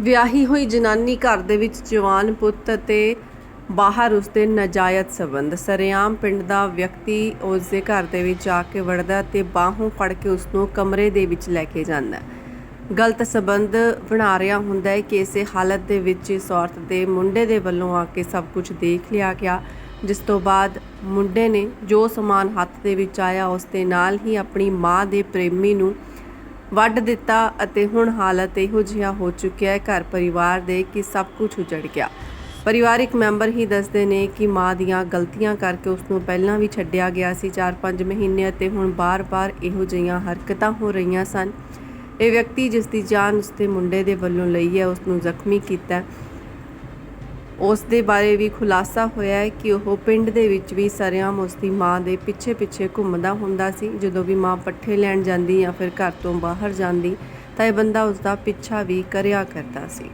ਵਿਆਹੀ ਹੋਈ ਜਨਾਨੀ ਘਰ ਦੇ ਵਿੱਚ ਜਵਾਨ ਪੁੱਤ ਅਤੇ ਬਾਹਰ ਉਸਦੇ ਨਾਜਾਇਜ਼ ਸਬੰਧ। ਸਰਿਆਮ ਪਿੰਡ ਦਾ ਵਿਅਕਤੀ ਉਸਦੇ ਘਰ ਦੇ ਵਿੱਚ ਆ ਕੇ ਵੜਦਾ ਤੇ ਬਾਹੋਂ ਫੜ ਕੇ ਉਸ ਨੂੰ ਕਮਰੇ ਦੇ ਵਿੱਚ ਲੈ ਕੇ ਜਾਂਦਾ। ਗਲਤ ਸਬੰਧ ਬਣਾ ਰਿਹਾ ਹੁੰਦਾ ਹੈ ਕਿ ਇਸੇ ਹਾਲਤ ਦੇ ਵਿੱਚ ਇਸ ਔਰਤ ਦੇ ਮੁੰਡੇ ਦੇ ਵੱਲੋਂ ਆ ਕੇ ਸਭ ਕੁਝ ਦੇਖ ਲਿਆ ਗਿਆ, ਜਿਸ ਤੋਂ ਬਾਅਦ ਮੁੰਡੇ ਨੇ ਜੋ ਸਮਾਨ ਹੱਥ ਦੇ ਵਿੱਚ ਆਇਆ ਉਸ ਦੇ ਨਾਲ ਹੀ ਆਪਣੀ ਮਾਂ ਦੇ ਪ੍ਰੇਮੀ ਨੂੰ ਵੱਢ ਦਿੱਤਾ ਅਤੇ ਹੁਣ ਹਾਲਤ ਇਹੋ ਜਿਹਾ ਹੋ ਚੁੱਕਿਆ ਹੈ, ਘਰ ਪਰਿਵਾਰ ਦੇ, ਕਿ ਸਭ ਕੁਝ ਉਜੜ ਗਿਆ। ਪਰਿਵਾਰਿਕ ਮੈਂਬਰ ਹੀ ਦੱਸਦੇ ਨੇ ਕਿ ਮਾਂ ਦੀਆਂ ਗਲਤੀਆਂ ਕਰਕੇ ਉਸ ਨੂੰ ਪਹਿਲਾਂ ਵੀ ਛੱਡਿਆ ਗਿਆ ਸੀ 4-5 ਮਹੀਨੇ ਅਤੇ ਹੁਣ ਬਾਰ-ਬਾਰ ਇਹੋ ਜਿਹੀਆਂ ਹਰਕਤਾਂ ਹੋ ਰਹੀਆਂ ਸਨ। ਇਹ ਵਿਅਕਤੀ ਜਿਸ ਦੀ ਜਾਨ ਉਸਦੇ ਮੁੰਡੇ ਦੇ ਵੱਲੋਂ ਲਈ ਹੈ ਉਸ ਨੂੰ ਜ਼ਖਮੀ ਕੀਤਾ ਉਸ ਦੇ ਬਾਰੇ ਵੀ ਖੁਲਾਸਾ ਹੋਇਆ ਹੈ ਕਿ ਉਹ ਪਿੰਡ ਦੇ ਵਿੱਚ ਵੀ ਸਰਿਆਮ ਉਸ ਦੀ ਮਾਂ ਦੇ ਪਿੱਛੇ ਪਿੱਛੇ ਘੁੰਮਦਾ ਹੁੰਦਾ ਸੀ। ਜਦੋਂ ਵੀ ਮਾਂ ਪੱਠੇ ਲੈਣ ਜਾਂਦੀ ਜਾਂ ਫਿਰ ਘਰ ਤੋਂ ਬਾਹਰ ਜਾਂਦੀ, ਤਾਂ ਇਹ ਬੰਦਾ ਉਸ ਦਾ ਪਿੱਛਾ ਵੀ ਕਰਿਆ ਕਰਦਾ ਸੀ।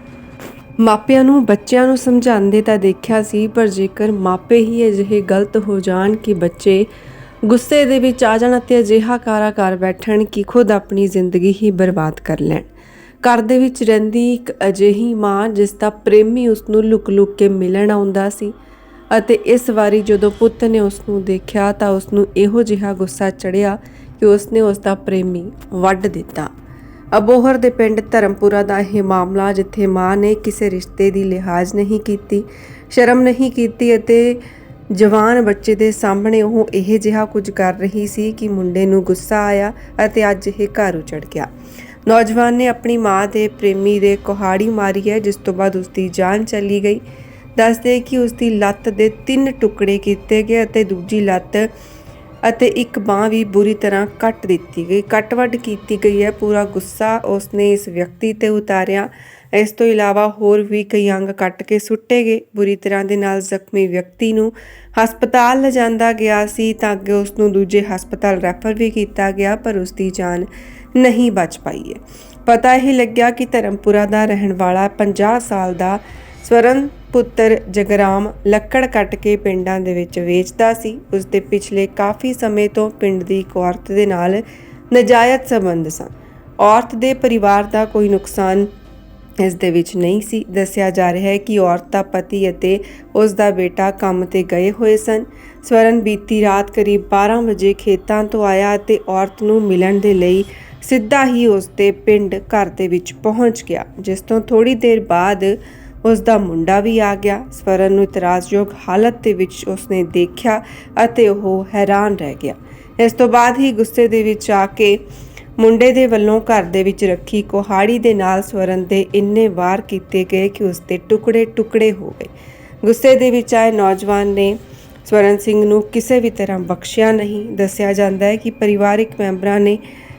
ਮਾਪਿਆਂ ਨੂੰ, ਬੱਚਿਆਂ ਨੂੰ ਸਮਝਾਉਂਦੇ ਤਾਂ ਦੇਖਿਆ ਸੀ, ਪਰ ਜੇਕਰ ਮਾਪੇ ਹੀ ਅਜਿਹੇ ਗਲਤ ਹੋ ਜਾਣ ਕਿ ਬੱਚੇ ਗੁੱਸੇ ਦੇ ਵਿੱਚ ਆ ਜਾਣ ਅਤੇ ਅਜਿਹਾ ਕਾਰਾ ਕਰ ਬੈਠਣ ਕਿ ਖੁਦ ਆਪਣੀ ਜ਼ਿੰਦਗੀ ਹੀ ਬਰਬਾਦ ਕਰ ਲੈਣ। ਘਰ ਦੇ ਵਿੱਚ ਰਹਿੰਦੀ ਇੱਕ ਅਜਿਹੀ ਮਾਂ ਜਿਸ ਦਾ ਪ੍ਰੇਮੀ ਉਸ ਨੂੰ ਲੁਕ-ਲੁਕ ਕੇ ਮਿਲਣ ਆਉਂਦਾ ਸੀ ਅਤੇ ਇਸ ਵਾਰੀ ਜਦੋਂ ਪੁੱਤ ਨੇ ਉਸ ਨੂੰ ਦੇਖਿਆ ਤਾਂ ਉਸ ਨੂੰ ਇਹੋ ਜਿਹਾ ਗੁੱਸਾ ਚੜਿਆ ਕਿ ਉਸ ਨੇ ਉਸ ਦਾ ਪ੍ਰੇਮੀ ਵੱਢ ਦਿੱਤਾ। ਅਬੋਹਰ ਦੇ ਪਿੰਡ ਧਰਮਪੁਰਾ ਦਾ ਇਹ ਮਾਮਲਾ ਜਿੱਥੇ ਮਾਂ ਨੇ ਕਿਸੇ ਰਿਸ਼ਤੇ ਦੀ ਲਿਹਾਜ਼ ਨਹੀਂ ਕੀਤੀ, ਸ਼ਰਮ ਨਹੀਂ ਕੀਤੀ ਅਤੇ ਜਵਾਨ ਬੱਚੇ ਦੇ ਸਾਹਮਣੇ ਉਹ ਇਹ ਜਿਹਾ ਕੁਝ ਕਰ ਰਹੀ ਸੀ ਕਿ ਮੁੰਡੇ ਨੂੰ ਗੁੱਸਾ ਆਇਆ ਅਤੇ ਅੱਜ ਇਹ ਘਰ ਉਜੜ ਗਿਆ। ਨੌਜਵਾਨ ਨੇ ਆਪਣੀ ਮਾਂ ਦੇ ਪ੍ਰੇਮੀ ਦੇ ਕੁਹਾੜੀ ਮਾਰੀ ਹੈ, ਜਿਸ ਤੋਂ ਬਾਅਦ ਉਸ ਦੀ ਜਾਨ ਚਲੀ ਗਈ। ਦੱਸਦੇ ਕਿ ਉਸ ਦੀ ਲੱਤ ਦੇ ਤਿੰਨ ਟੁਕੜੇ ਕੀਤੇ ਗਏ ਅਤੇ ਦੂਜੀ ਲੱਤ ਅਤੇ ਇੱਕ ਬਾਹ ਵੀ ਬੁਰੀ ਤਰ੍ਹਾਂ ਕੱਟ ਦਿੱਤੀ ਗਈ। ਕੱਟ-ਵੱਢ ਕੀਤੀ ਗਈ ਹੈ, ਪੂਰਾ ਗੁੱਸਾ ਉਸਨੇ ਇਸ ਵਿਅਕਤੀ ਤੇ ਉਤਾਰਿਆ। ਇਸ ਤੋਂ ਇਲਾਵਾ ਹੋਰ ਵੀ ਕਈ ਅੰਗ ਕੱਟ ਕੇ ਸੁੱਟੇ ਗਏ। ਬੁਰੀ ਤਰ੍ਹਾਂ ਦੇ ਨਾਲ ਜ਼ਖਮੀ ਵਿਅਕਤੀ ਨੂੰ ਹਸਪਤਾਲ ਲਿਜਾਂਦਾ ਗਿਆ ਸੀ ਤਾਂ ਅੱਗੇ ਉਸ ਨੂੰ ਦੂਜੇ ਹਸਪਤਾਲ ਰੈਫਰ ਵੀ ਕੀਤਾ ਗਿਆ, ਪਰ ਉਸ ਦੀ ਜਾਨ ਨਹੀਂ ਬਚ ਪਾਈ ਹੈ ਪਤਾ ਹੀ ਲੱਗਿਆ ਕਿ ਧਰਮਪੁਰਾ ਦਾ ਰਹਿਣ ਵਾਲਾ 50 ਸਾਲ ਦਾ ਸਵਰਨ ਪੁੱਤਰ ਜਗਰਾਮ ਲੱਕੜ ਕੱਟ ਕੇ ਪਿੰਡਾਂ ਦੇ ਵਿੱਚ ਵੇਚਦਾ ਸੀ। ਉਸ ਦੇ ਪਿਛਲੇ ਕਾਫੀ ਸਮੇਂ ਤੋਂ ਪਿੰਡ ਦੀ ਇੱਕ ਔਰਤ ਦੇ ਨਾਲ ਨਜਾਇਜ਼ ਸੰਬੰਧ ਸਨ। ਔਰਤ ਦੇ ਪਰਿਵਾਰ ਦਾ ਕੋਈ ਨੁਕਸਾਨ ਇਸ ਦੇ ਵਿੱਚ ਨਹੀਂ ਸੀ ਦੱਸਿਆ ਜਾ ਰਿਹਾ ਹੈ ਕਿ ਔਰਤ ਦਾ ਪਤੀ ਅਤੇ ਉਸ ਦਾ ਬੇਟਾ ਕੰਮ ਤੇ ਗਏ ਹੋਏ ਸਨ। ਸਵਰਨ ਬੀਤੀ ਰਾਤ ਕਰੀਬ 12 ਵਜੇ ਖੇਤਾਂ ਤੋਂ ਆਇਆ ਅਤੇ ਔਰਤ ਨੂੰ ਮਿਲਣ ਦੇ ਲਈ ਸਿੱਧਾ ਹੀ ਉਸ ਦੇ ਪਿੰਡ ਘਰ ਦੇ ਵਿੱਚ ਪਹੁੰਚ ਗਿਆ, ਜਿਸ ਤੋਂ ਥੋੜੀ ਦੇਰ ਬਾਅਦ ਉਸ ਦਾ ਮੁੰਡਾ ਵੀ ਆ ਗਿਆ। ਸਵਰਨ ਨੂੰ ਇਤਰਾਜ਼ਯੋਗ ਹਾਲਤ ਦੇ ਵਿੱਚ ਉਸਨੇ ਦੇਖਿਆ ਅਤੇ ਉਹ ਹੈਰਾਨ ਰਹਿ ਗਿਆ। ਇਸ ਤੋਂ ਬਾਅਦ ਹੀ ਗੁੱਸੇ ਦੇ ਵਿੱਚ ਆ ਕੇ ਮੁੰਡੇ ਦੇ ਵੱਲੋਂ ਘਰ ਦੇ ਵਿੱਚ ਰੱਖੀ ਕੁਹਾੜੀ ਦੇ ਨਾਲ ਸਵਰਨ ਦੇ ਇੰਨੇ ਵਾਰ ਕੀਤੇ ਗਏ ਕਿ ਉਸ ਦੇ ਟੁਕੜੇ ਟੁਕੜੇ ਹੋ ਗਏ। ਗੁੱਸੇ ਦੇ ਵਿੱਚ ਆਏ ਨੌਜਵਾਨ ਨੇ ਸਵਰਨ ਸਿੰਘ ਨੂੰ ਕਿਸੇ ਵੀ ਤਰ੍ਹਾਂ ਬਖਸ਼ਿਆ ਨਹੀਂ। ਦੱਸਿਆ ਜਾਂਦਾ ਹੈ ਕਿ ਪਰਿਵਾਰਿਕ ਮੈਂਬਰਾਂ ਨੇ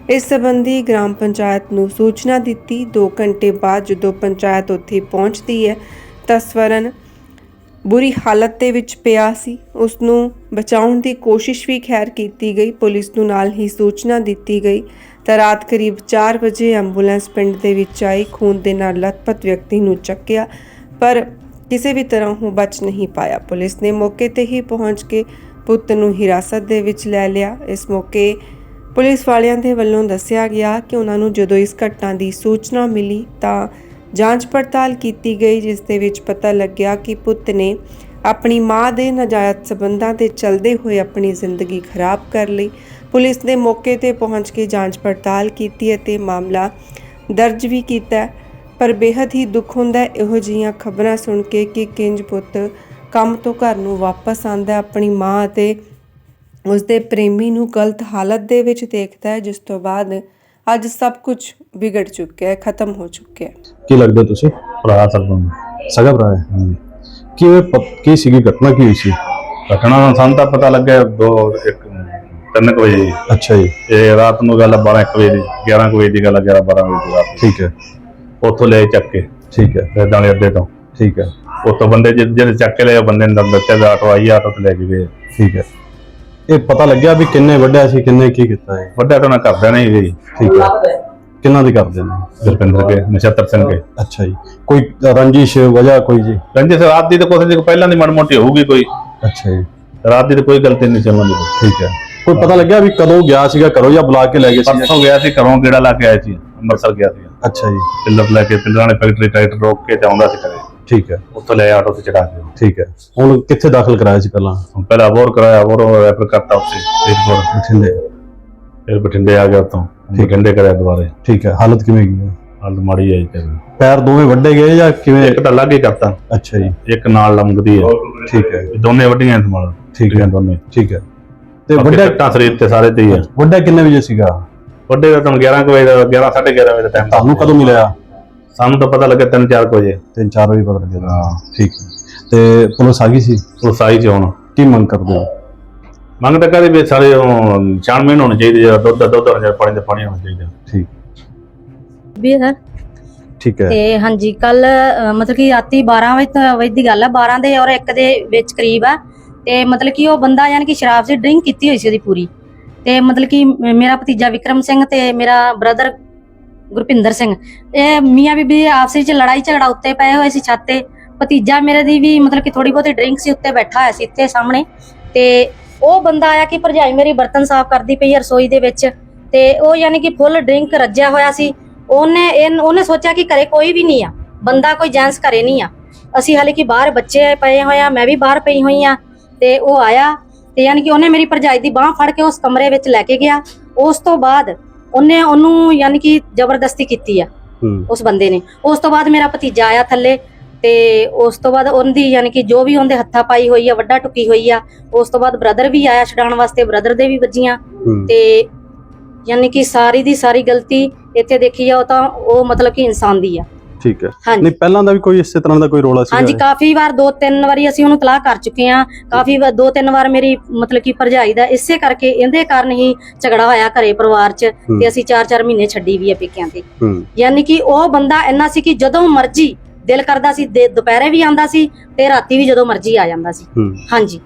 ਇਸ ਸੰਬੰਧੀ ਗ੍ਰਾਮ ਪੰਚਾਇਤ ਨੂੰ ਸੂਚਨਾ ਦਿੱਤੀ। 2 ਘੰਟੇ ਬਾਅਦ ਜਦੋਂ ਪੰਚਾਇਤ ਉੱਥੇ ਪਹੁੰਚਦੀ ਹੈ ਤਾਂ ਸਵਰਨ ਬੁਰੀ ਹਾਲਤ ਦੇ ਵਿੱਚ ਪਿਆ ਸੀ। ਉਸ ਨੂੰ ਬਚਾਉਣ ਦੀ ਕੋਸ਼ਿਸ਼ ਵੀ ਖੈਰ ਕੀਤੀ ਗਈ, ਪੁਲਿਸ ਨੂੰ ਨਾਲ ਹੀ ਸੂਚਨਾ ਦਿੱਤੀ ਗਈ। ਤਾਂ ਰਾਤ ਕਰੀਬ 4 ਵਜੇ ਐਂਬੂਲੈਂਸ ਪਿੰਡ ਦੇ ਵਿੱਚ ਆਈ, ਖੂਨ ਦੇ ਨਾਲ ਲਥਪਥ ਵਿਅਕਤੀ ਨੂੰ ਚੱਕਿਆ, ਪਰ ਕਿਸੇ ਵੀ ਤਰ੍ਹਾਂ ਉਹ ਬਚ ਨਹੀਂ ਪਾਇਆ। ਪੁਲਿਸ ਨੇ ਮੌਕੇ ਤੇ ਹੀ ਪਹੁੰਚ ਕੇ ਪੁੱਤ ਨੂੰ ਹਿਰਾਸਤ ਦੇ ਵਿੱਚ ਲੈ ਲਿਆ। ਇਸ ਮੌਕੇ ਪੁਲਿਸ ਵਾਲਿਆਂ ਦੇ ਵੱਲੋਂ ਦੱਸਿਆ ਗਿਆ ਕਿ ਉਹਨਾਂ ਨੂੰ ਜਦੋਂ ਇਸ ਘਟਨਾ ਦੀ ਸੂਚਨਾ ਮਿਲੀ ਤਾਂ ਜਾਂਚ ਪੜਤਾਲ ਕੀਤੀ ਗਈ, ਜਿਸ ਦੇ ਵਿੱਚ ਪਤਾ ਲੱਗਿਆ ਕਿ ਪੁੱਤ ਨੇ ਆਪਣੀ ਮਾਂ ਦੇ ਨਾਜਾਇਜ਼ ਸਬੰਧਾਂ ਤੇ ਚਲਦੇ ਹੋਏ ਆਪਣੀ ਜ਼ਿੰਦਗੀ ਖਰਾਬ ਕਰ ਲਈ। ਪੁਲਿਸ ਨੇ ਮੌਕੇ ਤੇ ਪਹੁੰਚ ਕੇ ਜਾਂਚ ਪੜਤਾਲ ਕੀਤੀ ਅਤੇ ਮਾਮਲਾ ਦਰਜ ਵੀ ਕੀਤਾ ਪਰ ਬੇहद ਹੀ ਦੁੱਖ ਹੁੰਦਾ ਇਹੋ ਜਿਹੀਆਂ ਖਬਰਾਂ ਸੁਣ ਕੇ ਕਿ ਕਿੰਜ ਪੁੱਤ ਕੰਮ ਤੋਂ ਘਰ ਨੂੰ ਵਾਪਸ ਆਂਦਾ ਆਪਣੀ ਮਾਂ ਅਤੇ ਉਸਦੇ ਪ੍ਰੇਮੀ ਨੂੰ ਗਲਤ ਹਾਲਤ ਦੇ ਵਿੱਚ ਦੇਖਦਾ ਹੈ, ਜਿਸ ਤੋਂ ਬਾਅਦ ਅੱਜ ਸਭ ਕੁਝ ਵਿਗੜ ਚੁੱਕਿਆ ਹੈ, ਖਤਮ ਹੋ ਚੁੱਕਿਆ ਹੈ। ਕੀ ਲੱਗਦਾ ਤੁਸੀਂ? ਭਰਾ ਸਰਪੰਚ ਸਗਾ ਭਰਾ ਹੈ? ਹਾਂਜੀ। ਕੀ ਕੀ ਸੀਗੀ ਘਟਨਾ ਕੀ ਹੋਈ ਸੀ? ਘਟਨਾ ਦਾ ਸਾਨੂੰ ਤਾਂ ਪਤਾ ਲੱਗਿਆ ਦੋ ਇੱਕ ਤਿੰਨ ਕੁ ਵਜੇ। ਅੱਛਾ ਜੀ। ਇਹ ਰਾਤ ਨੂੰ ਗੱਲ 12 1 ਵਜੇ ਦੀ 11 ਕੁ ਵਜੇ ਦੀ ਗੱਲ 11 12 ਵਜੇ ਦੀ ਰਾਤ। ਠੀਕ ਹੈ। ਉੱਥੋਂ ਲੈ ਚੱਕ ਕੇ। ਠੀਕ ਹੈ। ਤੇ ਦਾਣੇ ਅੱਡੇ ਤੋਂ। ਠੀਕ ਹੈ। ਉੱਥੋਂ ਬੰਦੇ ਜਿ- ਜਿਹੜੇ ਚੱਕ ਕੇ ਲਏ ਉਹ ਬੰਦੇ ਨੇ ਦੱਸਿਆ ਵੀ ਆਟੋ ਆਈ ਆਟੋ ਤੇ ਲੈ ਕੇ ਗਏ। ਠੀਕ ਹੈ। ਇਹ ਪਤਾ ਲੱਗਿਆ ਵੀ ਕਿੰਨੇ ਵੱਡਿਆ ਸੀ ਕਿੰਨੇ ਕੀ ਕੀਤਾ ਹੈ ਵੱਡਾ ਆਟੋ ਨਾਲ ਕਰਦਾ ਨਹੀਂ ਗਈ ਠੀਕ ਹੈ। ਕਿੰਨਾਂ ਦੀ ਕਰਦੇ ਨੇ ਗੁਰਪਿੰਦਰ ਕੇ ਨਛੱਤਰ ਸਿੰਘ ਕੇ? ਅੱਛਾ ਜੀ। ਕੋਈ ਰੰਜਿਸ਼ ਵਜ੍ਹਾ ਕੋਈ ਜੀ? ਰੰਜੇ ਸੇ ਰਾਤ ਦੀ ਤਾਂ ਕੋਈ ਪਹਿਲਾਂ ਦੀ ਮਾੜੀ ਮੋਟੀ ਹੋਊਗੀ ਕੋਈ। ਅੱਛਾ ਜੀ। ਰਾਤ ਦੀ ਤਾਂ ਕੋਈ ਗਲਤੀ ਨਹੀਂ ਚੱਲਣ ਠੀਕ ਹੈ। ਕੋਈ ਪਤਾ ਲੱਗਿਆ ਵੀ ਕਦੋਂ ਗਿਆ ਸੀਗਾ ਘਰੋਂ ਜਾਂ ਬੁਲਾ ਕੇ ਲੈ ਗਏ ਸੀ ਪਰਸੋਂ ਗਿਆ ਸੀ ਘਰੋਂ ਗੇੜਾ ਲਾ ਕੇ ਆਇਆ ਸੀ ਅੰਮ੍ਰਿਤਸਰ ਗਿਆ ਸੀ। ਅੱਛਾ ਜੀ। ਪਿੱਲਰ ਲੈ ਕੇ ਪਿੱਲਰਾਂ ਵਾਲੇ ਫੈਕਟਰੀ ਟਰੈਕਟਰ ਰੋਕ ਕੇ ਤੇ ਆਉਂਦਾ ਸੀ ਘਰੇ। ਠੀਕ ਹੈ। ਉੱਥੋਂ ਲੈ ਆਟੋ ਤੇ ਚੜਾ ਕੇ। ਠੀਕ ਹੈ। ਹੁਣ ਕਿੱਥੇ ਦਾਖਲ ਕਰਾਇਆ ਸੀ ਪਹਿਲਾਂ? ਪਹਿਲਾਂ ਅਬੋਰ ਕਰਾਇਆ ਅਬੋਰ ਰੈਫਰ ਕਰਤਾ ਉੱਥੇ ਫਰੀਦਕੋਟ। ਬਠਿੰਡੇ। ਫਿਰ ਬਠਿੰਡੇ ਆ ਗਿਆ ਉੱਥੋਂ। ਠੀਕ। ਬਠਿੰਡੇ ਕਰਿਆ ਦੁਬਾਰੇ। ਠੀਕ ਹੈ। ਹਾਲਤ ਕਿਵੇਂ ਗਈ ਹਾਲ ਮਾੜੀ ਆਈ ਤੇ ਪੈਰ ਦੋਵੇਂ ਵੱਡੇ ਗਏ ਜਾਂ ਕਿਵੇਂ? ਇੱਕ ਤਾਂ ਲੱਗ ਹੀ ਕਰਤਾ। ਅੱਛਾ ਜੀ। ਇੱਕ ਨਾਲ ਲੰਗਦੀ ਹੈ। ਠੀਕ ਹੈ। ਦੋਨੇ ਵੱਡੀਆਂ ਸਮਾਲ ਠੀਕ ਹੈ। ਦੋਨੇ। ਠੀਕ ਹੈ। ਤੇ ਵੱਡੇ ਵੱਡਾ ਸਰੀਰ ਤੇ ਸਾਰੇ ਤੇ ਹੀ ਆ। ਵੱਡਾ ਕਿੰਨੇ ਵਜੇ ਸੀਗਾ? ਵੱਡੇ ਦਾ ਤੁਹਾਨੂੰ 11 ਕੁ ਵਜੇ ਦਾ 11 11:30 ਵਜੇ ਦਾ ਟਾਈਮ ਤੁਹਾਨੂੰ ਕਦੋਂ ਮਿਲਿਆ? ਸਾਨੂੰ ਤਾਂ ਪਤਾ ਲੱਗਿਆ 3-4 ਵਜੇ। 3-4 ਵਜੇ ਪਤਾ ਲੱਗਿਆ। ਹਾਂ ਠੀਕ ਹੈ। ਤੇ ਪੁਲਿਸ ਆ ਗਈ ਸੀ? ਪੁਲਿਸ ਆਈ ਚ ਹੁਣ। ਕੀ ਮੰਗ ਕਰਦੇ ਹੋ? ਮੰਗ ਤਾਂ ਕਹਦੇ ਵੀ ਸਾਰੇ ਛਾਣਮੀਨ ਹੋਣੀ ਚਾਹੀਦੀ ਹੈ ਦੁੱਧ ਦਾ ਦੁੱਧ ਹੋਣਾ ਚਾਹੀਦਾ ਪਾਣੀ ਦਾ ਪਾਣੀ ਹੋਣਾ ਚਾਹੀਦਾ। ਠੀਕ। ਵੀ ਹੈ ਠੀਕ ਹੈ। ਤੇ ਹਾਂਜੀ ਕੱਲ ਮਤਲਬ ਕਿ ਰਾਤੀ 12 ਵਜੇ ਤੋਂ- ਵਜੇ ਦੀ ਗੱਲ ਹੈ 12 ਦੇ ਔਰ 1 ਦੇ ਵਿੱਚ ਕਰੀਬ ਆ। ਤੇ ਮਤਲਬ ਕਿ ਉਹ ਬੰਦਾ ਯਾਨੀ ਕਿ ਸ਼ਰਾਬ ਸੀ ਡਰਿੰਕ ਕੀਤੀ ਹੋਈ ਸੀ ਉਹਦੀ ਪੂਰੀ। ਤੇ ਮਤਲਬ ਕਿ ਮੇਰਾ ਭਤੀਜਾ ਵਿਕਰਮ ਸਿੰਘ ਤੇ ਮੇਰਾ ਬ੍ਰਦਰ ਗੁਰਪਿੰਦਰ ਸਿੰਘ ਇਹ ਮੀਆਂ ਬੀਬੀ ਦੇ ਆਪਸ ਵਿੱਚ ਲੜਾਈ ਝਗੜਾ ਉੱਤੇ ਪਏ ਹੋਏ ਸੀ ਛੱਤ ਤੇ। ਭਤੀਜਾ ਮੇਰੇ ਦੀ ਵੀ ਮਤਲਬ ਕਿ ਥੋੜੀ ਬਹੁਤੀ ਡਰਿੰਕ ਸੀ ਉੱਤੇ ਬੈਠਾ ਹੋਇਆ ਸੀ ਇੱਥੇ ਸਾਹਮਣੇ। ਤੇ ਉਹ ਬੰਦਾ ਆਇਆ ਕਿ ਭਰਜਾਈ ਮੇਰੀ ਬਰਤਨ ਸਾਫ਼ ਕਰਦੀ ਪਈ ਹੈ ਰਸੋਈ ਦੇ ਵਿੱਚ ਤੇ ਉਹ ਯਾਨੀ ਕਿ ਫੁੱਲ ਡਰਿੰਕ ਰੱਜਿਆ ਹੋਇਆ ਸੀ। ਉਹਨੇ ਇਹ- ਉਹਨੇ ਸੋਚਿਆ ਕਿ ਘਰੇ ਕੋਈ ਵੀ ਨਹੀਂ ਆ। ਬੰਦਾ ਕੋਈ ਜੈਂਸ ਘਰੇ ਨਹੀਂ ਆ। ਅਸੀਂ ਹਾਲੇ ਕਿ ਬਾਹਰ ਬੱਚੇ ਪਏ ਹੋਏ ਆ ਮੈਂ ਵੀ ਬਾਹਰ ਪਈ ਹੋਈ ਆ ਤੇ ਉਹ ਆਇਆ ਤੇ ਯਾਨੀ ਕਿ ਉਹਨੇ ਮੇਰੀ ਭਰਜਾਈ ਦੀ ਬਾਹ ਫੜ ਕੇ ਉਸ ਕਮਰੇ ਵਿੱਚ ਲੈ ਕੇ ਗਿਆ। ਉਸ ਤੋਂ ਬਾਅਦ ਉਹਨੇ ਉਹਨੂੰ ਯਾਨੀ ਕਿ ਜ਼ਬਰਦਸਤੀ ਕੀਤੀ ਆ ਹੂੰ। ਉਸ ਬੰਦੇ ਨੇ। ਉਸ ਤੋਂ ਬਾਅਦ ਮੇਰਾ ਭਤੀਜਾ ਆਇਆ ਥੱਲੇ ਤੇ ਉਸ ਤੋਂ ਬਾਅਦ ਉਹਦੀ ਯਾਨੀ ਕਿ ਜੋ ਵੀ ਉਹਦੇ ਹੱਥਾਂ ਪਾਈ ਹੋਈ ਆ ਵੱਡਾ ਟੁੱਕੀ ਹੋਈ ਆ ਉਸ ਤੋਂ ਬਾਅਦ ਬ੍ਰਦਰ ਵੀ ਆਇਆ ਛਡਾਉਣ ਵਾਸਤੇ ਬ੍ਰਦਰ ਦੇ ਵੀ ਵੱਜੀਆਂ। ਤੇ ਯਾਨੀ ਕਿ ਸਾਰੀ ਦੀ ਸਾਰੀ ਗਲਤੀ ਇੱਥੇ ਦੇਖੀ ਜਾਓ ਤਾਂ ਉਹ ਮਤਲਬ ਕਿ ਇਨਸਾਨ ਦੀ ਆ। ਠੀਕ ਹੈ। ਨਹੀਂ ਪਹਿਲਾਂ ਦਾ ਵੀ ਕੋਈ ਇਸੇ ਤਰ੍ਹਾਂ ਦਾ ਕੋਈ ਰੋਲਾ ਸੀ ਹਾਂਜੀ ਕਾਫੀ ਵਾਰ ਦੋ ਤਿੰਨ ਵਾਰੀ ਅਸੀਂ ਉਹਨੂੰ ਤਲਾਕ ਕਰ ਚੁੱਕੇ ਆ ਕਾਫੀ ਵਾਰ ਦੋ ਤਿੰਨ ਵਾਰ ਮੇਰੀ ਮਤਲਬ ਕਿ ਭਰਜਾਈ ਦਾ ਇਸੇ ਕਰਕੇ ਇਹਦੇ ਕਾਰਨ ਹੀ ਝਗੜਾ ਹੋਇਆ ਘਰੇ ਪਰਿਵਾਰ 'ਚ। ਤੇ ਅਸੀਂ 4-4 ਮਹੀਨੇ ਛੱਡੀ ਵੀ ਆ ਪੇਕਿਆਂ ਤੇ। ਯਾਨੀ ਕਿ ਉਹ ਬੰਦਾ ਇੰਨਾ ਸੀ ਕਿ ਜਦੋਂ ਮਰਜ਼ੀ ਦਿਲ ਕਰਦਾ ਸੀ ਦੇ- ਦੁਪਹਿਰੇ ਵੀ ਆਂਦਾ ਸੀ ਤੇ ਰਾਤੀ ਵੀ ਜਦੋਂ ਮਰਜ਼ੀ ਆ ਜਾਂਦਾ ਸੀ। ਹੂੰ। ਹਾਂਜੀ।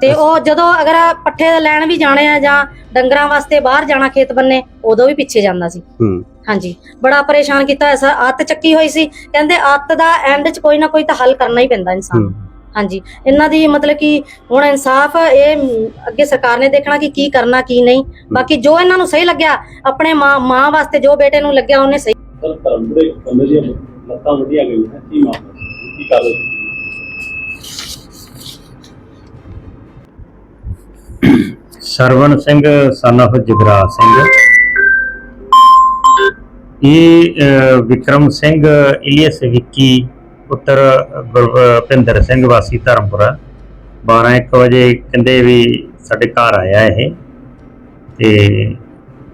ਤੇ ਉਹ ਜਦੋਂ ਅਗਰ ਪੱਠੇ ਲੈਣ ਵੀ ਜਾਣੇ ਆ ਜਾਂ ਡੰਗਰਾਂ ਵਾਸਤੇ ਬਾਹਰ ਜਾਣਾ ਖੇਤ ਬੰਨੇ ਉਦੋਂ ਵੀ ਪਿੱਛੇ ਜਾਂਦਾ ਸੀ। ਹੂੰ। ਹਾਂਜੀ। ਬੜਾ ਪਰੇਸ਼ਾਨ ਕੀਤਾ ਐਸਾ ਅੱਤ ਚੱਕੀ ਹੋਈ ਸੀ। ਕਹਿੰਦੇ ਅੱਤ ਦਾ ਐਂਡ 'ਚ ਕੋਈ ਨਾ ਕੋਈ ਤਾਂ ਹੱਲ ਕਰਨਾ ਹੀ ਪੈਂਦਾ ਇਨਸਾਨ। ਨੂੰ। ਹੂੰ। ਹਾਂਜੀ। ਇਹਨਾਂ ਦੀ ਮਤਲਬ ਕਿ ਹੁਣ ਇਨਸਾਫ ਇਹ ਮ, ਅੱਗੇ ਸਰਕਾਰ ਨੇ ਦੇਖਣਾ ਕਿ ਕੀ ਕਰਨਾ ਕੀ ਨਹੀਂ। ਬਾਕੀ ਜੋ ਇਹਨਾਂ ਨੂੰ ਸਹੀ ਲੱਗਿਆ ਆਪਣੇ ਮਾਂ ਮਾਂ ਵਾਸਤੇ ਜੋ ਬੇਟੇ ਨੂੰ ਲੱਗਿਆ ਉਹਨੇ ਸਹੀ ਸਰ ਧਰਮ ਦੇ ਬੰਦੇ ਦੀਆਂ ਲੱਤਾਂ ਵੱਢੀਆਂ ਗਈਆਂ ਕੀ ਮਾਮਲਾ ਕੀ ਕਾਰਵਾਈ ਸਰਵਨ ਸਿੰਘ, son ਜਗਰਾਜ ਸਿੰਘ। ਇਹ ਵਿਕਰਮ ਸਿੰਘ, ਇਲੀਅਸ ਵਿੱਕੀ, ਪੁੱਤਰ ਭਿੰਦਰ ਸਿੰਘ ਵਾਸੀ ਧਰਮਪੁਰਾ। 12 ਇੱਕ ਵਜੇ ਕਹਿੰਦੇ ਵੀ ਸਾਡੇ ਘਰ ਆਇਆ ਇਹ। ਤੇ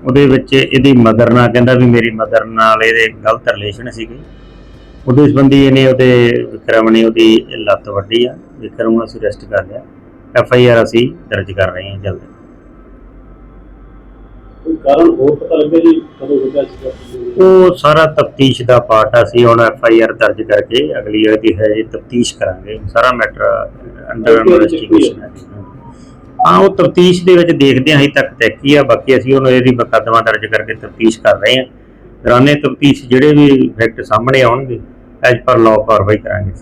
ਉਹਦੇ ਵਿੱਚ ਇਹਦੀ ਮਦਰ ਨਾਲ ਕਹਿੰਦਾ ਵੀ ਮੇਰੀ ਮਦਰ ਨਾਲ ਇਹਦੇ ਗਲਤ ਰਿਲੇਸ਼ਨ ਸੀਗੇ। ਉਹਦੇ ਸੰਬੰਧੀ ਇਹਨੇ ਉਹਦੇ ਵਿਕਰਮ ਨੇ ਉਹਦੀ ਲੱਤ ਵੱਢੀ ਆ। ਵਿਕਰਮ ਨੂੰ ਅਸੀਂ ਅਰੈਸਟ ਕਰ ਲਿਆ। ਐਫ ਆਈ ਆਰ ਅਸੀਂ ਦਰਜ ਕਰ ਰਹੇ ਹਾਂ ਜਲਦ। ਕੋਈ ਕਾਰਨ ਹੋਰ ਪਤਾ ਲੱਗਿਆ ਜੀ ਕਦੋਂ ਵੱਢਿਆ ਸੀਗਾ? ਉਹ ਸਾਰਾ ਤਫਤੀਸ਼ ਦਾ ਪਾਰਟ ਆ ਅਸੀਂ ਹੁਣ ਐਫ ਆਈ ਆਰ ਦਰਜ ਕਰਕੇ ਅਗਲੀ ਇਹਦੀ ਹੈ ਤਫਤੀਸ਼ ਕਰਾਂਗੇ। ਸਾਰਾ ਮੈਟਰ ਅੰਡਰ ਇਨਵੈਸਟੀਗੇਸ਼ਨ ਹੈ। ਹਾਂ ਉਹ ਤਫਤੀਸ਼ ਦੇ ਵਿੱਚ ਦੇਖਦੇ ਹਾਂ ਹਜੇ ਤੱਕ ਤੱਕ ਆ ਬਾਕੀ ਅਸੀਂ ਉਹਨੂੰ ਇਹਦੀ ਮੁਕੱਦਮਾ ਦਰਜ ਕਰਕੇ ਤਫਤੀਸ਼ ਕਰ ਰਹੇ ਹਾਂ। ਦੌਰਾਨੇ ਤਫਤੀਸ਼ ਜਿਹੜੇ ਵੀ ਫੈਕਟ ਸਾਹਮਣੇ ਆਉਣਗੇ ਐਜ ਪਰ ਲਾਅ ਕਾਰਵਾਈ ਕਰਾਂਗੇ